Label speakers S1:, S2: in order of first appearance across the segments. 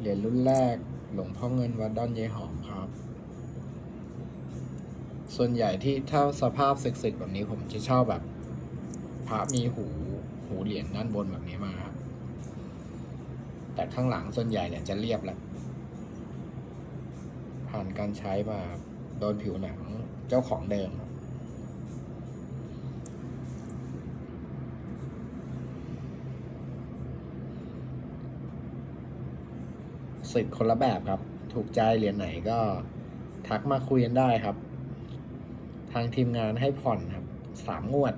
S1: เหรียญรุ่นแรกหลวงพ่อเงินวัดดอนยายหอมครับ ส่วนใหญ่ที่ถ้าสภาพสึกๆแบบนี้ผมจะชอบแบบ พระมีหูหูเหรียญด้านบนแบบนี้มาครับ แต่ข้างหลังส่วนใหญ่เนี่ยจะเรียบแหละผ่านการใช้มาโดนผิวหนังเจ้าของเดิมครับ สึกคนละแบบครับ ถูกใจเหรียญไหนก็ทักมาคุยกันได้ครับ ทางทีมงานให้ผ่อนครับสามงวด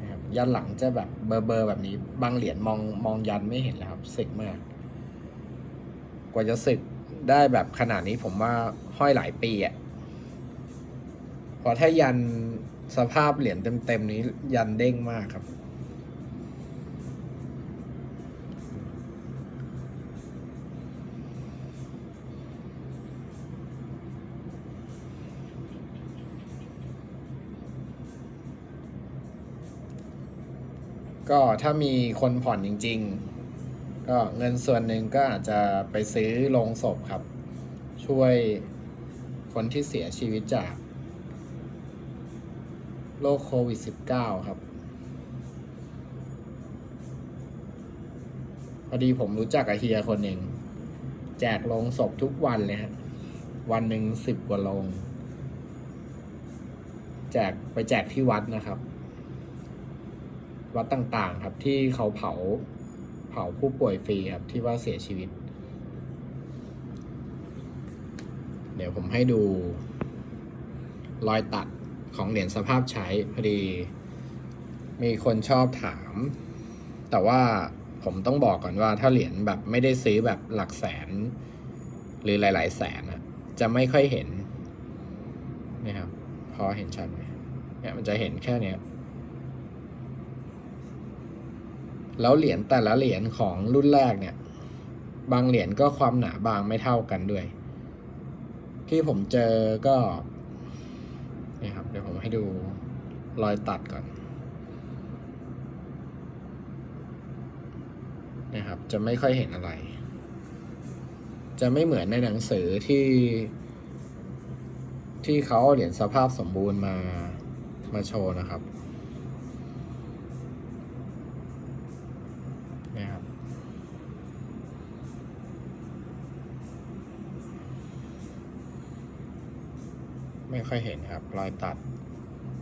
S1: นะครับยันหลังจะแบบเบอร์เบอร์แบบนี้ บางเหรียญมองมองยันไม่เห็นแล้วครับสึกมาก กว่าจะสึกได้แบบขนาดนี้ผมว่าห้อยหลายปีอะ่ะเพราะถ้ายันสภาพเหรียญเต็มๆนี้ยันเด้งมากครับ ก็ถ้ามีคนผ่อนจริง ๆ ก็เงินส่วนหนึ่งก็อาจจะไปซื้อโลงศพครับ ช่วยคนที่เสียชีวิตจากโรคโควิด -19 ครับ พอดีผมรู้จักกับเฮียคนหนึ่งแจกโลงศพทุกวันเลยฮะวันหนึ่งสิบกว่าโลงแจกไปแจกที่วัดนะครับ วัดต่างๆครับที่เขาเผาเผาผู้ป่วยฟรีครับที่ว่าเสียชีวิต เดี๋ยวผมให้ดู รอยตัดของเหรียญสภาพใช้พอดี มีคนชอบถาม แต่ว่าผมต้องบอกก่อนว่าถ้าเหรียญแบบไม่ได้ซื้อแบบหลักแสน หรือหลาย ๆ แสนอะจะไม่ค่อยเห็นนี่ครับพอเห็นชัดไหมเนี่ยมันจะเห็นแค่เนี้ย แล้วเหรียญแต่ละเหรียญของรุ่นแรกเนี่ย บางเหรียญก็ความหนาบางไม่เท่ากันด้วย ที่ผมเจอก็นี่ครับ เดี๋ยวผมให้ดูรอยตัดก่อนนี่ครับ จะไม่ค่อยเห็นอะไร จะไม่เหมือนในหนังสือที่ ที่เขาเหรียญสภาพสมบูรณ์มามาโชว์นะครับ นี่ครับ ไม่ค่อยเห็นครับรอยตัด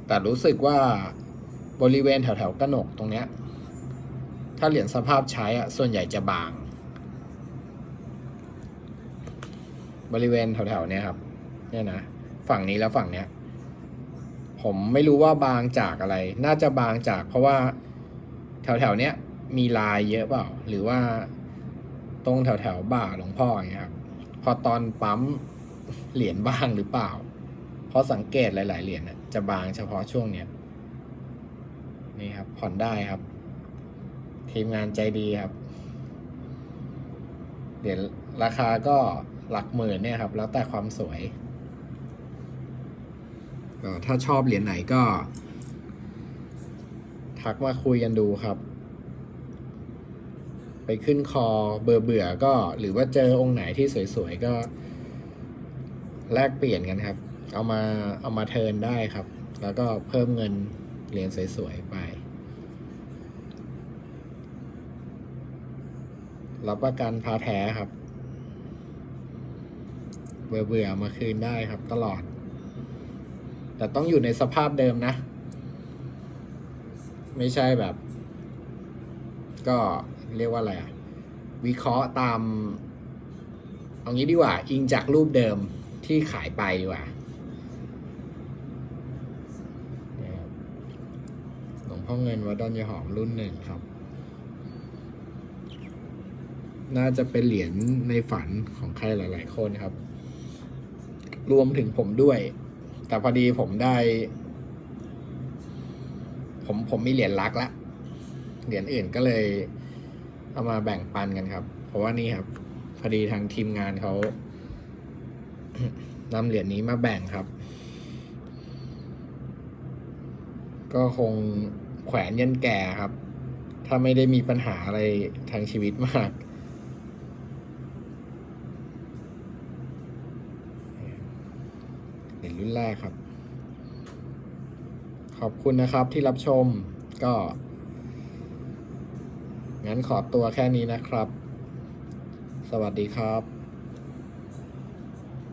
S1: แต่รู้สึกว่าบริเวณแถวแถวๆกระหนกตรงเนี้ย ถ้าเหรียญสภาพใช้อะส่วนใหญ่จะบาง บริเวณแถวๆเนี้ยครับ เนี่ยนะ ฝั่งนี้แล้วฝั่งเนี้ย ผมไม่รู้ว่าบางจากอะไร น่าจะบางจาก เพราะว่าแถวๆเนี้ยมีลายเยอะเปล่า หรือว่าตรงแถวแถวๆบ่าหลวงพ่อเงี้ยครับ พอตอนปั๊มเหรียญบ้างหรือเปล่า เพราะสังเกตหลายๆเหรียญน่ะจะบางเฉพาะช่วงเนี้ยนี่ครับ ผ่อนได้ครับ ทีมงานใจดีครับเหรียญราคาก็หลักหมื่นเนี่ยครับ แล้วแต่ความสวยก็ถ้าชอบเหรียญไหนก็ ทักมาคุยกันดูครับ ไปขึ้นคอเบื่อเบื่อก็ หรือว่าเจอองค์ไหนที่สวยๆก็ แลกเปลี่ยนกันครับ เอามาเอามาเทินได้ครับ แล้วก็เพิ่มเงินเหรียญสวยๆไป รับประกันพาแท้ครับ เบื่อเบื่อๆมาคืนได้ครับตลอด แต่ต้องอยู่ในสภาพเดิมนะ ไม่ใช่แบบ ก็เรียกว่าอะไรอะวิเคราะห์ตาม เอางี้ดีกว่า อิงจากรูปเดิมที่ขายไปดีกว่าเนี่ยครับ หลวงพ่อเงินวัดดอนยาหอมรุ่นหนึ่งครับ น่าจะเป็นเหรียญในฝันของใครหลาย ๆ คนครับ รวมถึงผมด้วย แต่พอดีผมได้ ผมผมมีเหรียญลักละเหรียญอื่นก็เลย เอามาแบ่งปันกันครับ เพราะว่านี่ครับ พอดีทางทีมงานเขานำเหรียญนี้มาแบ่งครับ ก็คง แขวนยันแก่ครับ ถ้าไม่ได้มีปัญหาอะไรทางชีวิตมาก เหรียญรุ่นแรกครับ ขอบคุณนะครับที่รับชมก็ งั้นขอตัวแค่นี้นะครับ สวัสดีครับ